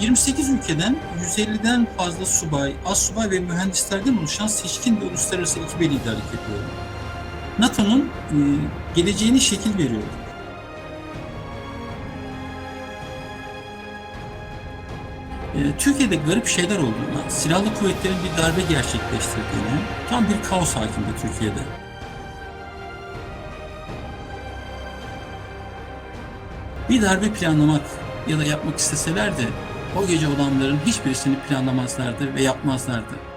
28 ülkeden 150'den fazla subay, assubay ve mühendislerden oluşan seçkin ve uluslararası ekibe liderlik yapıyorum. NATO'nun e, geleceğine şekil veriyorum. E, Türkiye'de garip şeyler olduğuna, silahlı kuvvetlerin bir darbe gerçekleştirdiğini, tam bir kaos hakimdi Türkiye'de. Bir darbe planlamak ya da yapmak isteselerdi o gece olanların hiçbirisini planlamazlardı ve yapmazlardı.